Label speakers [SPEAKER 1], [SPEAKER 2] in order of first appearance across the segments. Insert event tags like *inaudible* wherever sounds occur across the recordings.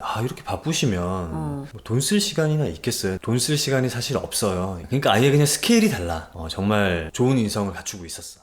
[SPEAKER 1] 아 이렇게 바쁘시면
[SPEAKER 2] 어.
[SPEAKER 1] 돈 쓸 시간이나 있겠어요? 돈 쓸 시간이 사실 없어요. 그러니까 아예 그냥 스케일이 달라. 어, 정말 좋은 인성을 갖추고 있었어.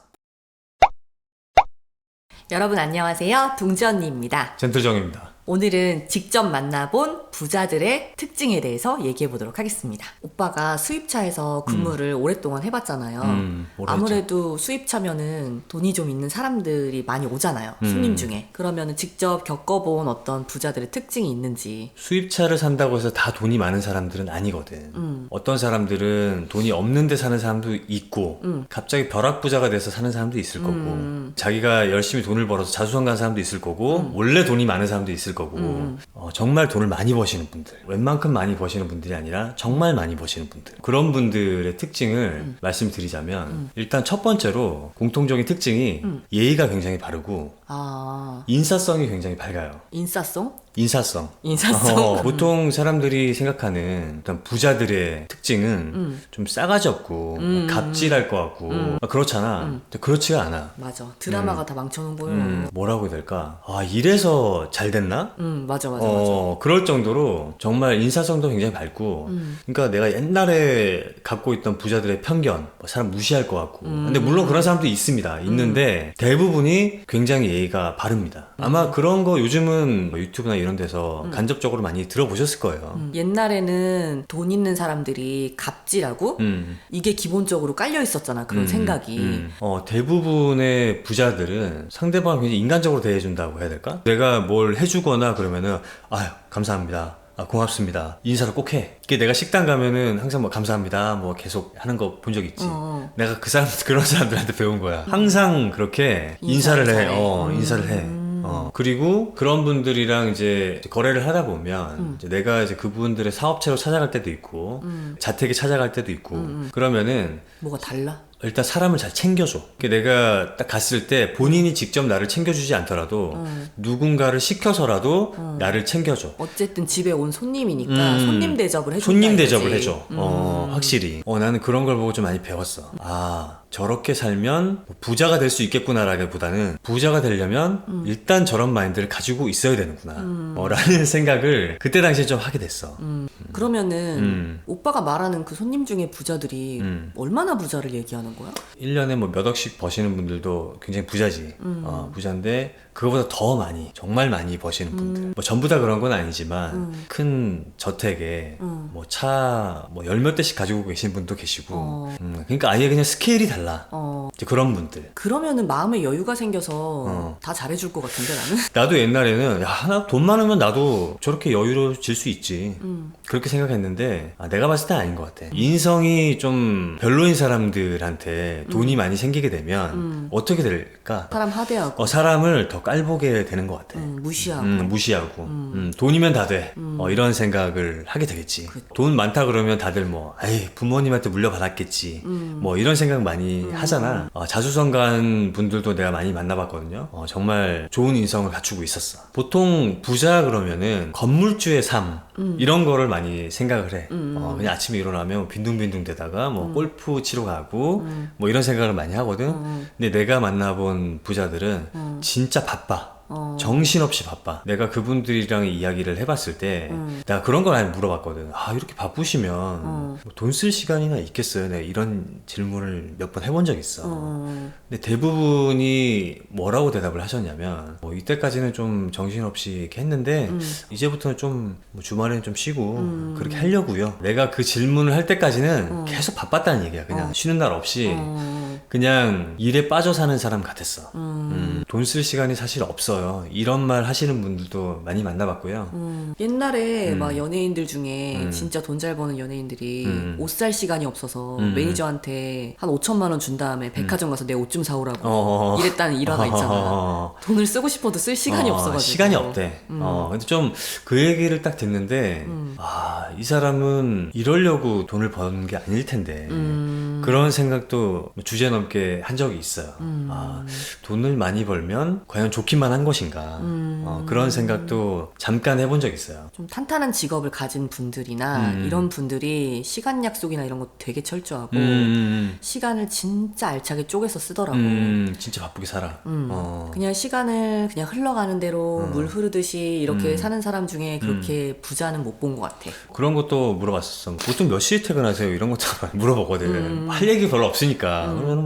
[SPEAKER 2] 여러분 안녕하세요. 둥지 언니입니다.
[SPEAKER 1] 젠틀정입니다.
[SPEAKER 2] 오늘은 직접 만나본 부자들의 특징에 대해서 얘기해 보도록 하겠습니다. 오빠가 수입차에서 근무를 오랫동안 해봤잖아요.
[SPEAKER 1] 음, 오래
[SPEAKER 2] 아무래도 수입차면은 돈이 좀 있는 사람들이 많이 오잖아요.
[SPEAKER 1] 음.
[SPEAKER 2] 손님 중에. 그러면은 직접 겪어본 어떤 부자들의 특징이 있는지.
[SPEAKER 1] 수입차를 산다고 해서 다 돈이 많은 사람들은 아니거든.
[SPEAKER 2] 음.
[SPEAKER 1] 어떤 사람들은 돈이 없는데 사는 사람도 있고,
[SPEAKER 2] 음.
[SPEAKER 1] 갑자기 벼락부자가 돼서 사는 사람도 있을 거고,
[SPEAKER 2] 음.
[SPEAKER 1] 자기가 열심히 돈을 벌어서 자수성 간 사람도 있을 거고, 원래 돈이 많은 사람도 있을 거고,
[SPEAKER 2] 음.
[SPEAKER 1] 어, 정말 돈을 많이 버시는 분들, 웬만큼 많이 버시는 분들이 아니라 정말 많이 버시는 분들. 그런 분들의 특징을
[SPEAKER 2] 음.
[SPEAKER 1] 말씀드리자면, 일단 첫 번째로 공통적인 특징이
[SPEAKER 2] 음.
[SPEAKER 1] 예의가 굉장히 바르고,
[SPEAKER 2] 아,
[SPEAKER 1] 인사성이 굉장히 밝아요.
[SPEAKER 2] 인싸송?
[SPEAKER 1] 인사성.
[SPEAKER 2] 인사성?
[SPEAKER 1] 어, 보통 사람들이 생각하는 어떤 부자들의 특징은
[SPEAKER 2] 음.
[SPEAKER 1] 좀 싸가지 없고
[SPEAKER 2] 음.
[SPEAKER 1] 갑질할 것 같고
[SPEAKER 2] 음.
[SPEAKER 1] 아, 그렇잖아.
[SPEAKER 2] 음.
[SPEAKER 1] 근데 그렇지가 않아.
[SPEAKER 2] 맞아. 드라마가 다 망쳐놓은 거예요.
[SPEAKER 1] 음,
[SPEAKER 2] 음.
[SPEAKER 1] 뭐라고 해야 될까? 아 이래서 잘 됐나?
[SPEAKER 2] 맞아, 맞아, 맞아.
[SPEAKER 1] 어 그럴 정도로 정말 인사성도 굉장히 밝고
[SPEAKER 2] 음.
[SPEAKER 1] 그러니까 내가 옛날에 갖고 있던 부자들의 편견 뭐 사람 무시할 것 같고
[SPEAKER 2] 음.
[SPEAKER 1] 근데 물론 그런 사람도 있습니다 있는데 대부분이 굉장히 예의가 바릅니다
[SPEAKER 2] 음.
[SPEAKER 1] 아마 그런 거 요즘은 뭐 유튜브나 이런 데서 간접적으로 많이 들어보셨을 거예요
[SPEAKER 2] 음. 옛날에는 돈 있는 사람들이 갑질하고
[SPEAKER 1] 음.
[SPEAKER 2] 이게 기본적으로 깔려 있었잖아 그런
[SPEAKER 1] 음,
[SPEAKER 2] 생각이
[SPEAKER 1] 음. 어, 대부분의 부자들은 상대방을 굉장히 인간적으로 대해준다고 해야 될까? 내가 뭘 해주거나 그러면은, 아유, 감사합니다. 아, 고맙습니다. 인사를 꼭 해. 이게 내가 식당 가면은 항상 뭐 감사합니다. 뭐 계속 하는 거 본 적 있지.
[SPEAKER 2] 어.
[SPEAKER 1] 내가 그 사람, *laughs* 그런 사람들한테 배운 거야. 항상 그렇게 인사를,
[SPEAKER 2] 인사를
[SPEAKER 1] 해.
[SPEAKER 2] 잘해.
[SPEAKER 1] 어,
[SPEAKER 2] 음.
[SPEAKER 1] 인사를 해. 어, 그리고 그런 분들이랑 이제 거래를 하다 보면
[SPEAKER 2] 음.
[SPEAKER 1] 이제 내가 이제 그분들의 사업체로 찾아갈 때도 있고
[SPEAKER 2] 음.
[SPEAKER 1] 자택에 찾아갈 때도 있고
[SPEAKER 2] 음,
[SPEAKER 1] 그러면은
[SPEAKER 2] 뭐가 달라?
[SPEAKER 1] 일단 사람을 잘 챙겨줘. 그러니까 내가 딱 갔을 때 본인이 직접 나를 챙겨주지 않더라도
[SPEAKER 2] 음.
[SPEAKER 1] 누군가를 시켜서라도 나를 챙겨줘.
[SPEAKER 2] 어쨌든 집에 온 손님이니까
[SPEAKER 1] 음.
[SPEAKER 2] 손님 대접을 해준다
[SPEAKER 1] 손님. 대접을 해줘.
[SPEAKER 2] 음.
[SPEAKER 1] 어, 확실히. 어, 나는 그런 걸 보고 좀 많이 배웠어. 아, 저렇게 살면 부자가 될 수 있겠구나라기보다는 부자가 되려면
[SPEAKER 2] 음.
[SPEAKER 1] 일단 저런 마인드를 가지고 있어야 되는구나. 어, 라는 *laughs* 생각을 그때 당시에 좀 하게 됐어.
[SPEAKER 2] 음. 그러면은
[SPEAKER 1] 음.
[SPEAKER 2] 오빠가 말하는 그 손님 중에 부자들이
[SPEAKER 1] 음.
[SPEAKER 2] 얼마나 부자를 얘기하는 거야?
[SPEAKER 1] 1년에 뭐 몇 억씩 버시는 분들도 굉장히 부자지.
[SPEAKER 2] 음.
[SPEAKER 1] 어, 부자인데 그거보다 더 많이, 정말 많이 버시는 분들. 뭐 전부 다 그런 건 아니지만
[SPEAKER 2] 음.
[SPEAKER 1] 큰 저택에
[SPEAKER 2] 음.
[SPEAKER 1] 뭐차뭐 열 몇 대씩 가지고 계신 분도 계시고.
[SPEAKER 2] 어.
[SPEAKER 1] 음, 그러니까 아예 그냥 스케일이 달라.
[SPEAKER 2] 어.
[SPEAKER 1] 이제 그런 분들.
[SPEAKER 2] 그러면은 마음에 여유가 생겨서
[SPEAKER 1] 어.
[SPEAKER 2] 다 잘해줄 것 같은데 나는? *laughs*
[SPEAKER 1] 나도 옛날에는 야, 나 돈 많으면 나도 저렇게 여유로워질 수 있지.
[SPEAKER 2] 음.
[SPEAKER 1] 그렇게 생각했는데 아, 내가 봤을 때 아닌 것 같아. 인성이 좀 별로인 사람들한테 돈이 많이 생기게 되면
[SPEAKER 2] 음.
[SPEAKER 1] 어떻게 될까?
[SPEAKER 2] 사람 하대하고
[SPEAKER 1] 어, 사람을 더 깔보게 되는 것 같아.
[SPEAKER 2] 음, 무시하고
[SPEAKER 1] 음, 무시하고 음, 돈이면 다 돼. 어, 이런 생각을 하게 되겠지.
[SPEAKER 2] 그-
[SPEAKER 1] 돈 많다 그러면 다들 뭐, 에이 부모님한테 물려받았겠지.
[SPEAKER 2] 음.
[SPEAKER 1] 뭐 이런 생각 많이 하잖아. 어, 자수성가한 분들도 내가 많이 만나봤거든요. 어, 정말 좋은 인성을 갖추고 있었어. 보통 부자 그러면은 건물주의 삶 이런 거를 많이 생각을 해. 어, 그냥 아침에 일어나면 빈둥빈둥 대다가 뭐 골프 치러 가고 뭐 이런 생각을 많이 하거든.
[SPEAKER 2] 음.
[SPEAKER 1] 근데 내가 만나본 부자들은
[SPEAKER 2] 음.
[SPEAKER 1] 진짜 바빠.
[SPEAKER 2] 어.
[SPEAKER 1] 정신없이 바빠. 내가 그분들이랑 이야기를 해봤을 때,
[SPEAKER 2] 음.
[SPEAKER 1] 내가 그런 걸 아예 물어봤거든. 아, 이렇게 바쁘시면
[SPEAKER 2] 어.
[SPEAKER 1] 돈쓸 시간이나 있겠어요? 내가 이런 질문을 몇 번 해본 적 있어.
[SPEAKER 2] 어.
[SPEAKER 1] 근데 대부분이 뭐라고 대답을 하셨냐면, 뭐 이때까지는 좀 정신없이 이렇게 했는데,
[SPEAKER 2] 음.
[SPEAKER 1] 이제부터는 좀뭐 주말에는 좀 쉬고, 그렇게 하려고요. 내가 그 질문을 할 때까지는 계속 바빴다는 얘기야. 그냥 쉬는 날 없이.
[SPEAKER 2] 어.
[SPEAKER 1] 그냥 일에 빠져 사는 사람 같았어.
[SPEAKER 2] 음.
[SPEAKER 1] 음, 돈 쓸 시간이 사실 없어요. 이런 말 하시는 분들도 많이 만나봤고요.
[SPEAKER 2] 음. 옛날에
[SPEAKER 1] 음.
[SPEAKER 2] 막 연예인들 중에
[SPEAKER 1] 음.
[SPEAKER 2] 진짜 돈 잘 버는 연예인들이
[SPEAKER 1] 음.
[SPEAKER 2] 옷 살 시간이 없어서
[SPEAKER 1] 음.
[SPEAKER 2] 매니저한테 한 5천만 원 준 다음에 백화점 가서 내 옷 좀 사오라고
[SPEAKER 1] 어.
[SPEAKER 2] 이랬다는 일화가 *laughs* 있잖아.
[SPEAKER 1] 어.
[SPEAKER 2] 돈을 쓰고 싶어도 쓸 시간이
[SPEAKER 1] 어,
[SPEAKER 2] 없어가지고.
[SPEAKER 1] 시간이 없대.
[SPEAKER 2] 음.
[SPEAKER 1] 어, 근데 좀 그 얘기를 딱 듣는데,
[SPEAKER 2] 음.
[SPEAKER 1] 아, 이 사람은 이러려고 돈을 버는 게 아닐 텐데.
[SPEAKER 2] 음.
[SPEAKER 1] 그런 생각도 주제 넘게 한 적이 있어요.
[SPEAKER 2] 음.
[SPEAKER 1] 아, 돈을 많이 벌면 과연 좋기만 한 것인가.
[SPEAKER 2] 음.
[SPEAKER 1] 어, 그런 생각도 잠깐 해본 적 있어요.
[SPEAKER 2] 좀 탄탄한 직업을 가진 분들이나
[SPEAKER 1] 음.
[SPEAKER 2] 이런 분들이 시간 약속이나 이런 거 되게 철저하고
[SPEAKER 1] 음,
[SPEAKER 2] 시간을 진짜 알차게 쪼개서 쓰더라고.
[SPEAKER 1] 음, 진짜 바쁘게 살아.
[SPEAKER 2] 음.
[SPEAKER 1] 어.
[SPEAKER 2] 그냥 시간을 그냥 흘러가는 대로
[SPEAKER 1] 음.
[SPEAKER 2] 물 흐르듯이 이렇게
[SPEAKER 1] 음.
[SPEAKER 2] 사는 사람 중에 그렇게 부자는 못 본 것 같아.
[SPEAKER 1] 그런 것도 물어봤었어. 보통 몇 시에 퇴근하세요? 이런 것도 *laughs* 물어보거든.
[SPEAKER 2] 음.
[SPEAKER 1] 할 얘기 별로 없으니까. 그러면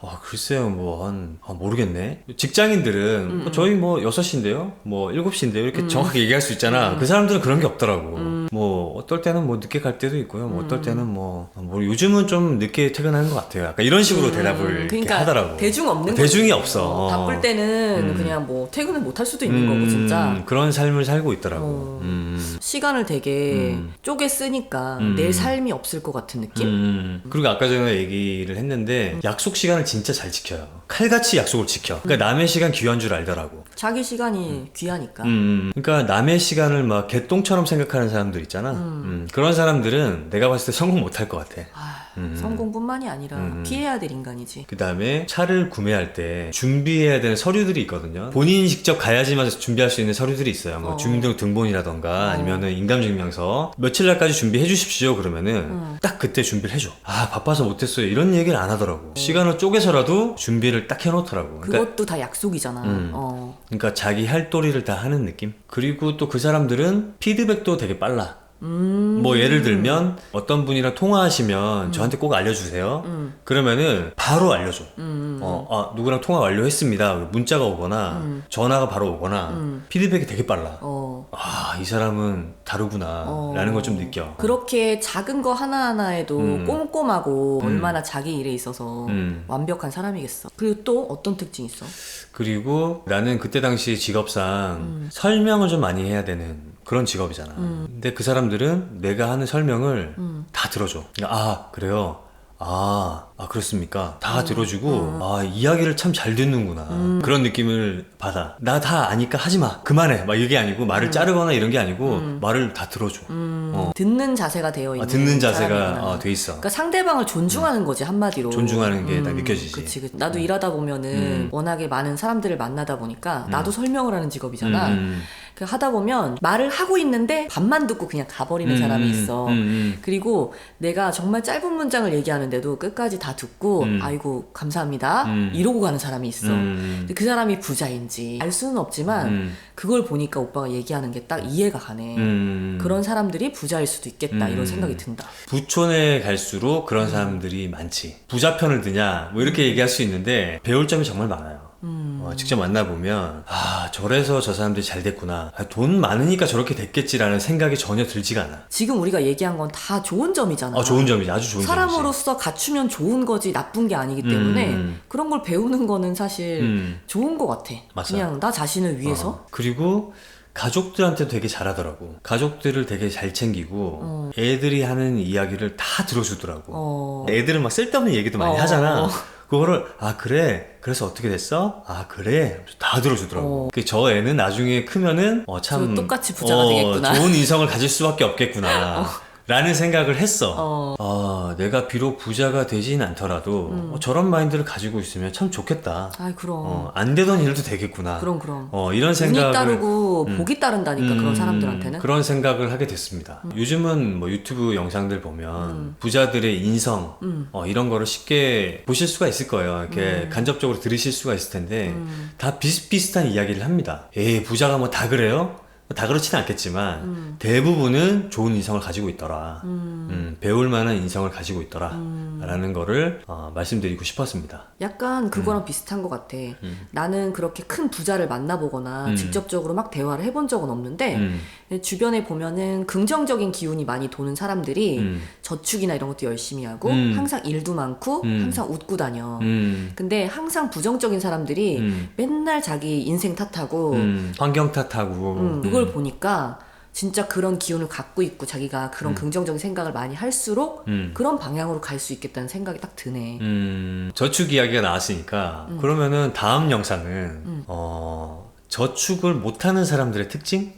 [SPEAKER 1] 뭐, 아, 글쎄요, 뭐, 한, 아, 모르겠네. 직장인들은,
[SPEAKER 2] 음,
[SPEAKER 1] 뭐 저희 뭐 6시인데요? 뭐 7시인데요? 이렇게 정확하게 얘기할 수 있잖아.
[SPEAKER 2] 음.
[SPEAKER 1] 그 사람들은 그런 게 없더라고. 뭐, 어떨 때는 뭐 늦게 갈 때도 있고요. 뭐
[SPEAKER 2] 음.
[SPEAKER 1] 어떨 때는 뭐, 뭐 요즘은 좀 늦게 퇴근하는 것 같아요. 약간 이런 식으로 대답을 이렇게
[SPEAKER 2] 그러니까
[SPEAKER 1] 하더라고.
[SPEAKER 2] 대중 없는
[SPEAKER 1] 대중이
[SPEAKER 2] 거지.
[SPEAKER 1] 없어.
[SPEAKER 2] 어, 바쁠 때는
[SPEAKER 1] 음.
[SPEAKER 2] 그냥 뭐 퇴근을 못 할 수도 있는
[SPEAKER 1] 음,
[SPEAKER 2] 거고 진짜.
[SPEAKER 1] 그런 삶을 살고 있더라고.
[SPEAKER 2] 어.
[SPEAKER 1] 음.
[SPEAKER 2] 시간을 되게
[SPEAKER 1] 음.
[SPEAKER 2] 쪼개 쓰니까
[SPEAKER 1] 음.
[SPEAKER 2] 내 삶이 없을 것 같은 느낌?
[SPEAKER 1] 음, 그리고 아까 전에 얘기를 했는데 약속 시간을 진짜 잘 지켜요. 칼같이 약속을 지켜. 그러니까 남의 시간 귀한 줄 알더라고.
[SPEAKER 2] 자기 시간이 귀하니까.
[SPEAKER 1] 음, 그러니까 남의 시간을 막 개똥처럼 생각하는 사람들 있잖아. 음, 그런 사람들은 내가 봤을 때 성공 못할 것 같아.
[SPEAKER 2] 아,
[SPEAKER 1] 음.
[SPEAKER 2] 성공뿐만이 아니라
[SPEAKER 1] 음.
[SPEAKER 2] 피해야 될 인간이지.
[SPEAKER 1] 그 다음에 차를 구매할 때 준비해야 되는 서류들이 있거든요. 본인이 직접 가야지만 준비할 수 있는 서류들이 있어요. 뭐
[SPEAKER 2] 어.
[SPEAKER 1] 주민등록 등본이라던가
[SPEAKER 2] 어.
[SPEAKER 1] 아니면은 인감증명서 며칠 날까지 준비해 주십시오 그러면은
[SPEAKER 2] 음.
[SPEAKER 1] 딱 그때 준비를 해줘. 아 바빠서 못했어요 이런 얘기를 안 하더라고. 시간을 쪼개서라도 준비를 딱 해놓더라고. 그러니까
[SPEAKER 2] 그것도 다 약속이잖아.
[SPEAKER 1] 음.
[SPEAKER 2] 어.
[SPEAKER 1] 그러니까 자기 할 도리를 다 하는 느낌? 그리고 또 그 사람들은 피드백도 되게 빨라.
[SPEAKER 2] 음.
[SPEAKER 1] 뭐 예를 들면 어떤 분이랑 통화하시면 저한테 꼭 알려주세요.
[SPEAKER 2] 음.
[SPEAKER 1] 그러면은 바로 알려줘.
[SPEAKER 2] 음.
[SPEAKER 1] 어, 아, 누구랑 통화 완료했습니다. 문자가 오거나
[SPEAKER 2] 음.
[SPEAKER 1] 전화가 바로 오거나
[SPEAKER 2] 음.
[SPEAKER 1] 피드백이 되게 빨라.
[SPEAKER 2] 어.
[SPEAKER 1] 아, 이 사람은 다르구나.
[SPEAKER 2] 어.
[SPEAKER 1] 라는 걸 좀 느껴.
[SPEAKER 2] 그렇게 작은 거 하나하나에도
[SPEAKER 1] 음.
[SPEAKER 2] 꼼꼼하고
[SPEAKER 1] 음.
[SPEAKER 2] 얼마나 자기 일에 있어서
[SPEAKER 1] 음.
[SPEAKER 2] 완벽한 사람이겠어. 그리고 또 어떤 특징 있어?
[SPEAKER 1] 그리고 나는 그때 당시 직업상
[SPEAKER 2] 음.
[SPEAKER 1] 설명을 좀 많이 해야 되는 그런 직업이잖아.
[SPEAKER 2] 음.
[SPEAKER 1] 근데 그 사람들은 내가 하는 설명을
[SPEAKER 2] 음.
[SPEAKER 1] 다 들어줘. 아, 그래요? 아, 아, 그렇습니까? 다
[SPEAKER 2] 음.
[SPEAKER 1] 들어주고,
[SPEAKER 2] 음.
[SPEAKER 1] 아, 이야기를 참 잘 듣는구나.
[SPEAKER 2] 음.
[SPEAKER 1] 그런 느낌을 받아. 나 다 아니까 하지 마. 그만해. 막 이게 아니고, 말을 자르거나 이런 게 아니고,
[SPEAKER 2] 음.
[SPEAKER 1] 말을 다 들어줘.
[SPEAKER 2] 음.
[SPEAKER 1] 어.
[SPEAKER 2] 듣는 자세가 되어 있는
[SPEAKER 1] 아, 듣는 자세가. 어, 돼 있어.
[SPEAKER 2] 그러니까 상대방을 존중하는 거지 한마디로.
[SPEAKER 1] 존중하는 게딱 느껴지지.
[SPEAKER 2] 그치, 그치. 나도 일하다 보면은
[SPEAKER 1] 음.
[SPEAKER 2] 워낙에 많은 사람들을 만나다 보니까 나도 설명을 하는 직업이잖아.
[SPEAKER 1] 음,
[SPEAKER 2] 그 하다 보면 말을 하고 있는데 반만 듣고 그냥 가버리는
[SPEAKER 1] 음,
[SPEAKER 2] 사람이
[SPEAKER 1] 음,
[SPEAKER 2] 있어.
[SPEAKER 1] 음, 음.
[SPEAKER 2] 그리고 내가 정말 짧은 문장을 얘기하는데도 끝까지 다 듣고
[SPEAKER 1] 음.
[SPEAKER 2] 아이고 감사합니다
[SPEAKER 1] 음.
[SPEAKER 2] 이러고 가는 사람이 있어.
[SPEAKER 1] 음.
[SPEAKER 2] 근데 그 사람이 부자인지 알 수는 없지만
[SPEAKER 1] 음.
[SPEAKER 2] 그걸 보니까 오빠가 얘기하는 게 딱 이해가 가네.
[SPEAKER 1] 음.
[SPEAKER 2] 그런 사람들이 부자일 수도 있겠다 이런
[SPEAKER 1] 음.
[SPEAKER 2] 생각이 든다.
[SPEAKER 1] 부촌에 갈수록
[SPEAKER 2] 음.
[SPEAKER 1] 그런 사람들이 많지. 부자 편을 드냐, 뭐 이렇게 얘기할 수 있는데, 배울 점이 정말 많아요.
[SPEAKER 2] 음.
[SPEAKER 1] 어, 직접 만나보면, 아, 저래서 저 사람들이 잘 됐구나. 아, 돈 많으니까 저렇게 됐겠지라는 생각이 전혀 들지가 않아.
[SPEAKER 2] 지금 우리가 얘기한 건 다 좋은 점이잖아.
[SPEAKER 1] 어, 좋은 점이지. 아주 좋은 점이지.
[SPEAKER 2] 사람으로서 갖추면 좋은 거지 나쁜 게 아니기 때문에
[SPEAKER 1] 음.
[SPEAKER 2] 그런 걸 배우는 거는 사실
[SPEAKER 1] 음.
[SPEAKER 2] 좋은 것 같아.
[SPEAKER 1] 맞아.
[SPEAKER 2] 그냥 나 자신을 위해서.
[SPEAKER 1] 어, 그리고 가족들한테 되게 잘하더라고. 가족들을 되게 잘 챙기고,
[SPEAKER 2] 어.
[SPEAKER 1] 애들이 하는 이야기를 다 들어주더라고.
[SPEAKER 2] 어.
[SPEAKER 1] 애들은 막 쓸데없는 얘기도 많이
[SPEAKER 2] 어.
[SPEAKER 1] 하잖아. *laughs* 그거를 아 그래 그래서 어떻게 됐어? 아 그래 다 들어주더라고.
[SPEAKER 2] 어.
[SPEAKER 1] 그저 애는 나중에 크면은 어,
[SPEAKER 2] 참저 똑같이 부자가 되겠구나.
[SPEAKER 1] 좋은 인성을 가질 수밖에 없겠구나. *laughs* 라는 생각을 했어.
[SPEAKER 2] 어.
[SPEAKER 1] 아, 내가 비록 부자가 되진 않더라도
[SPEAKER 2] 음.
[SPEAKER 1] 어, 저런 마인드를 가지고 있으면 참 좋겠다.
[SPEAKER 2] 아이 그럼.
[SPEAKER 1] 어, 안 되던 일도 되겠구나.
[SPEAKER 2] 그럼 그럼.
[SPEAKER 1] 어, 이런
[SPEAKER 2] 운이
[SPEAKER 1] 생각을
[SPEAKER 2] 따르고
[SPEAKER 1] 음.
[SPEAKER 2] 복이 따른다니까 그런
[SPEAKER 1] 음,
[SPEAKER 2] 사람들한테는.
[SPEAKER 1] 그런 생각을 하게 됐습니다. 요즘은 뭐 유튜브 영상들 보면
[SPEAKER 2] 음.
[SPEAKER 1] 부자들의 인성
[SPEAKER 2] 음.
[SPEAKER 1] 어, 이런 거를 쉽게 보실 수가 있을 거예요. 이렇게 간접적으로 들으실 수가 있을 텐데
[SPEAKER 2] 음.
[SPEAKER 1] 다 비슷비슷한 이야기를 합니다. 에이 부자가 뭐 다 그래요? 뭐다 그렇지는 않겠지만
[SPEAKER 2] 음.
[SPEAKER 1] 대부분은 좋은 인성을 가지고 있더라.
[SPEAKER 2] 음.
[SPEAKER 1] 음, 배울 만한 인성을 가지고 있더라.
[SPEAKER 2] 음.
[SPEAKER 1] 라는 거를 어, 말씀드리고 싶었습니다.
[SPEAKER 2] 약간 그거랑 비슷한 것 같아.
[SPEAKER 1] 음.
[SPEAKER 2] 나는 그렇게 큰 부자를 만나보거나
[SPEAKER 1] 음.
[SPEAKER 2] 직접적으로 막 대화를 해본 적은 없는데
[SPEAKER 1] 음,
[SPEAKER 2] 주변에 보면은 긍정적인 기운이 많이 도는 사람들이
[SPEAKER 1] 음,
[SPEAKER 2] 저축이나 이런 것도 열심히 하고
[SPEAKER 1] 음.
[SPEAKER 2] 항상 일도 많고
[SPEAKER 1] 음.
[SPEAKER 2] 항상 웃고 다녀.
[SPEAKER 1] 음,
[SPEAKER 2] 근데 항상 부정적인 사람들이
[SPEAKER 1] 음,
[SPEAKER 2] 맨날 자기 인생 탓하고
[SPEAKER 1] 음, 환경 탓하고
[SPEAKER 2] 음, 그걸 보니까 진짜 그런 기운을 갖고 있고 자기가 그런
[SPEAKER 1] 음.
[SPEAKER 2] 긍정적인 생각을 많이 할수록
[SPEAKER 1] 음.
[SPEAKER 2] 그런 방향으로 갈 수 있겠다는 생각이 딱 드네.
[SPEAKER 1] 음, 저축 이야기가 나왔으니까
[SPEAKER 2] 음.
[SPEAKER 1] 그러면은 다음 영상은
[SPEAKER 2] 음.
[SPEAKER 1] 어, 저축을 못하는 사람들의 특징?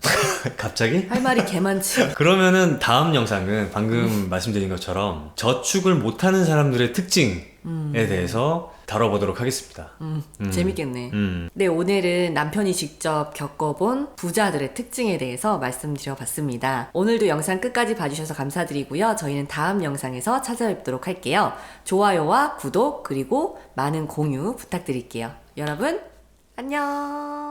[SPEAKER 1] *laughs* 갑자기?
[SPEAKER 2] 할 말이 개 많지. *laughs*
[SPEAKER 1] 그러면은 다음 영상은
[SPEAKER 2] 음.
[SPEAKER 1] 방금 말씀드린 것처럼 저축을 못하는 사람들의 특징 대해서 다뤄보도록 하겠습니다.
[SPEAKER 2] 음, 재밌겠네.
[SPEAKER 1] 음.
[SPEAKER 2] 네, 오늘은 남편이 직접 겪어본 부자들의 특징에 대해서 말씀드려봤습니다. 오늘도 영상 끝까지 봐주셔서 감사드리고요. 저희는 다음 영상에서 찾아뵙도록 할게요. 좋아요와 구독, 그리고 많은 공유 부탁드릴게요. 여러분, 안녕!